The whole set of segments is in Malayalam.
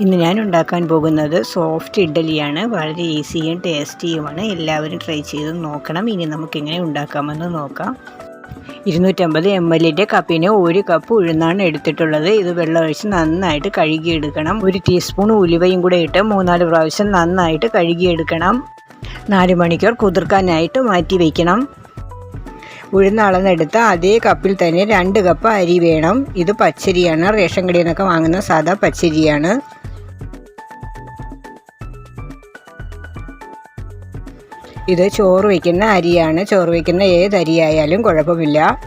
ഇന്ന് ഞാൻ ഉണ്ടാക്കാൻ പോകുന്നത് സോഫ്റ്റ് ഇഡ്ഡലിയാണ്. വളരെ ഈസിയും ടേസ്റ്റിയുമാണ് എല്ലാവരും ട്രൈ ചെയ്ത് നോക്കണം. ഇനി നമുക്ക് എങ്ങനെ ഉണ്ടാക്കാമെന്ന് നോക്കാം. ഇരുന്നൂറ്റമ്പത് എം എല്ലിന്റെ കപ്പിന് ഒരു കപ്പ് ഉഴുന്നാണ് എടുത്തിട്ടുള്ളത്. ഇത് വെള്ളം ഒഴിച്ച് നന്നായിട്ട് കഴുകിയെടുക്കണം. ഒരു ടീസ്പൂൺ ഉലുവയും കൂടെ ഇട്ട് മൂന്നാൽ പ്രാവശ്യം നന്നായിട്ട് കഴുകിയെടുക്കണം. നാല് മണിക്കൂർ കുതിർക്കാനായിട്ട് മാറ്റി വയ്ക്കണം ഉഴുന്ന് അളന്നെടുത്ത അതേ കപ്പിൽ തന്നെ രണ്ട് കപ്പ് അരി വേണം. ഇത് പച്ചരിയാണ്. റേഷൻ കടയിൽ നിന്നൊക്കെ വാങ്ങുന്ന സാധാ പച്ചരിയാണ്. ഇത് ചോറ് വയ്ക്കുന്ന അരിയാണ്. ചോറ് വയ്ക്കുന്ന ഏത് അരിയായാലും കുഴപ്പമില്ല.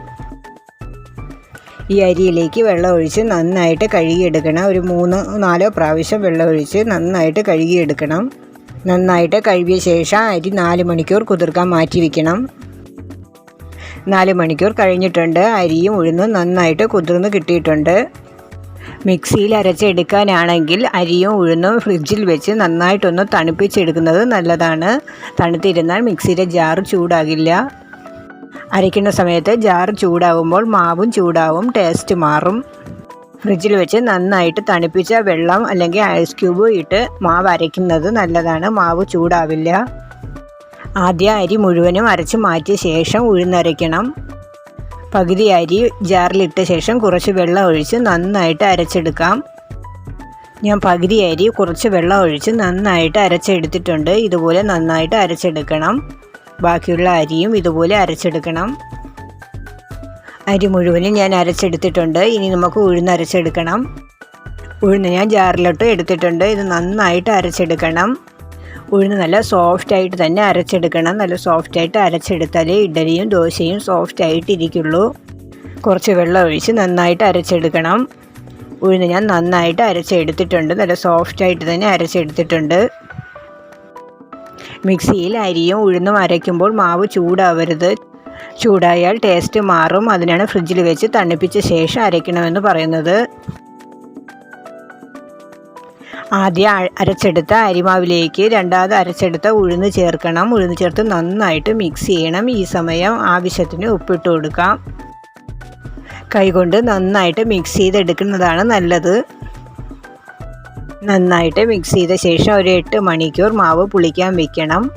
ഈ അരിയിലേക്ക് വെള്ളം ഒഴിച്ച് നന്നായിട്ട് കഴുകിയെടുക്കണം. ഒരു മൂന്ന് നാലോ പ്രാവശ്യം വെള്ളം ഒഴിച്ച് നന്നായിട്ട് കഴുകിയെടുക്കണം. നന്നായിട്ട് കഴുകിയ ശേഷം അരി നാല് മണിക്കൂർ കുതിർക്കാൻ മാറ്റി വയ്ക്കണം നാല് മണിക്കൂർ കഴിഞ്ഞിട്ടുണ്ട്. അരിയും ഉഴുന്നും നന്നായിട്ട് കുതിർന്ന് കിട്ടിയിട്ടുണ്ട്. മിക്സിയിൽ അരച്ചെടുക്കാനാണെങ്കിൽ അരിയും ഉഴുന്നും ഫ്രിഡ്ജിൽ വെച്ച് നന്നായിട്ടൊന്ന് തണുപ്പിച്ചെടുക്കുന്നത് നല്ലതാണ്. തണുത്തിരുന്നാൽ മിക്സിയുടെ ജാർ ചൂടാകില്ല. അരയ്ക്കുന്ന സമയത്ത് ജാർ ചൂടാവുമ്പോൾ മാവും ചൂടാവും ടേസ്റ്റ് മാറും. ഫ്രിഡ്ജിൽ വെച്ച് നന്നായിട്ട് തണുപ്പിച്ച വെള്ളം അല്ലെങ്കിൽ ഐസ് ക്യൂബ് ഇട്ട് മാവ് അരയ്ക്കുന്നത് നല്ലതാണ്. മാവ് ചൂടാവില്ല. ആദ്യം അരി മുഴുവനും അരച്ച് മാറ്റിയ ശേഷം ഉഴുന്നരയ്ക്കണം. പകുതി അരി ജാറിലിട്ട ശേഷം കുറച്ച് വെള്ളം ഒഴിച്ച് നന്നായിട്ട് അരച്ചെടുക്കാം. ഞാൻ പകുതി അരി കുറച്ച് വെള്ളം ഒഴിച്ച് നന്നായിട്ട് അരച്ചെടുത്തിട്ടുണ്ട്. ഇതുപോലെ നന്നായിട്ട് അരച്ചെടുക്കണം. ബാക്കിയുള്ള അരിയും ഇതുപോലെ അരച്ചെടുക്കണം. അരി മുഴുവനും ഞാൻ അരച്ചെടുത്തിട്ടുണ്ട്. ഇനി നമുക്ക് ഉഴുന്ന് അരച്ചെടുക്കണം ഉഴുന്ന് ഞാൻ ജാറിലോട്ട് എടുത്തിട്ടുണ്ട്. ഇത് നന്നായിട്ട് അരച്ചെടുക്കണം. ഉഴുന്ന് നല്ല സോഫ്റ്റ് ആയിട്ട് തന്നെ അരച്ചെടുക്കണം. നല്ല സോഫ്റ്റ് ആയിട്ട് അരച്ചെടുത്താലേ ഇഡലിയും ദോശയും സോഫ്റ്റ് ആയിട്ട് ഇരിക്കുള്ളൂ കുറച്ച് വെള്ളം ഒഴിച്ച് നന്നായിട്ട് അരച്ചെടുക്കണം. ഉഴുന്ന് ഞാൻ നന്നായിട്ട് അരച്ചെടുത്തിട്ടുണ്ട്. നല്ല സോഫ്റ്റ് ആയിട്ട് തന്നെ അരച്ചെടുത്തിട്ടുണ്ട്. മിക്സിയിൽ അരിയും ഉഴുന്നും അരയ്ക്കുമ്പോൾ മാവ് ചൂടാവരുത്. ചൂടായാൽ ടേസ്റ്റ് മാറും. അതിനാണ് ഫ്രിഡ്ജിൽ വെച്ച് തണുപ്പിച്ച ശേഷം അരയ്ക്കണമെന്ന് പറയുന്നത്. ആദ്യം അരച്ചെടുത്ത അരിമാവിലേക്ക് രണ്ടാമത് അരച്ചെടുത്ത ഉഴുന്ന് ചേർക്കണം. ഉഴുന്ന് ചേർത്ത് നന്നായിട്ട് മിക്സ് ചെയ്യണം. ഈ സമയം ആവശ്യത്തിന് ഉപ്പിട്ട് കൊടുക്കാം. കൈകൊണ്ട് നന്നായിട്ട് മിക്സ് ചെയ്തെടുക്കുന്നതാണ് നല്ലത്. നന്നായിട്ട് മിക്സ് ചെയ്ത ശേഷം ഒരു എട്ട് മണിക്കൂർ മാവ് പുളിക്കാൻ വെക്കണം.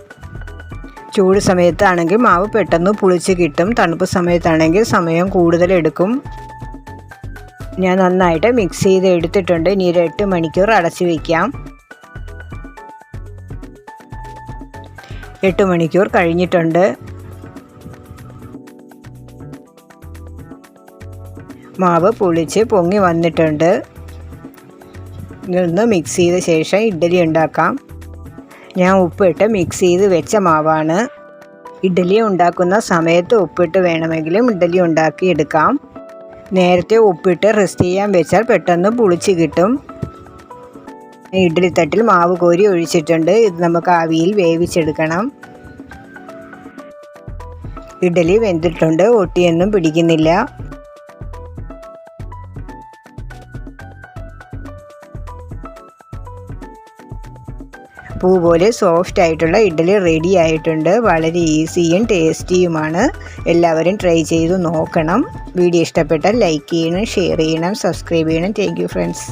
ചൂട് സമയത്താണെങ്കിൽ മാവ് പെട്ടെന്ന് പുളിച്ച് കിട്ടും. തണുപ്പ് സമയത്താണെങ്കിൽ സമയം കൂടുതൽ എടുക്കും. ഞാൻ നന്നായിട്ട് മിക്സ് ചെയ്ത് എടുത്തിട്ടുണ്ട്. ഇനി ഒരു എട്ട് മണിക്കൂർ അടച്ചു വയ്ക്കാം എട്ട് മണിക്കൂർ കഴിഞ്ഞിട്ടുണ്ട്. മാവ് പുളിച്ച് പൊങ്ങി വന്നിട്ടുണ്ട്. ഇതൊന്ന് മിക്സ് ചെയ്ത ശേഷം ഇഡ്ഡലി ഉണ്ടാക്കാം. ഞാൻ ഉപ്പിട്ട് മിക്സ് ചെയ്ത് വെച്ച മാവാണ്. ഇഡ്ഡലി ഉണ്ടാക്കുന്ന സമയത്ത് ഉപ്പിട്ട് വേണമെങ്കിലും ഇഡ്ഡലി ഉണ്ടാക്കി എടുക്കാം നേരത്തെ ഉപ്പിട്ട് റെസ്റ്റ് ചെയ്യാൻ വെച്ചാൽ പെട്ടെന്ന് പുളിച്ച് കിട്ടും. ഇഡ്ഡലിത്തട്ടിൽ മാവ് കോരി ഒഴിച്ചിട്ടുണ്ട്. ഇത് നമുക്ക് ആവിയിൽ വേവിച്ചെടുക്കണം. ഇഡ്ഡലി വെന്തിട്ടുണ്ട്. ഒട്ടിയൊന്നും പിടിക്കുന്നില്ല. പൂ പോലെ സോഫ്റ്റ് ആയിട്ടുള്ള ഇഡ്ഡലി റെഡി ആയിട്ടുണ്ട്. വളരെ ഈസിയും ടേസ്റ്റിയുമാണ് എല്ലാവരും ട്രൈ ചെയ്ത് നോക്കണം. വീഡിയോ ഇഷ്ടപ്പെട്ടാൽ ലൈക്ക് ചെയ്യണം ഷെയർ ചെയ്യണം സബ്സ്ക്രൈബ് ചെയ്യണം. Thank friends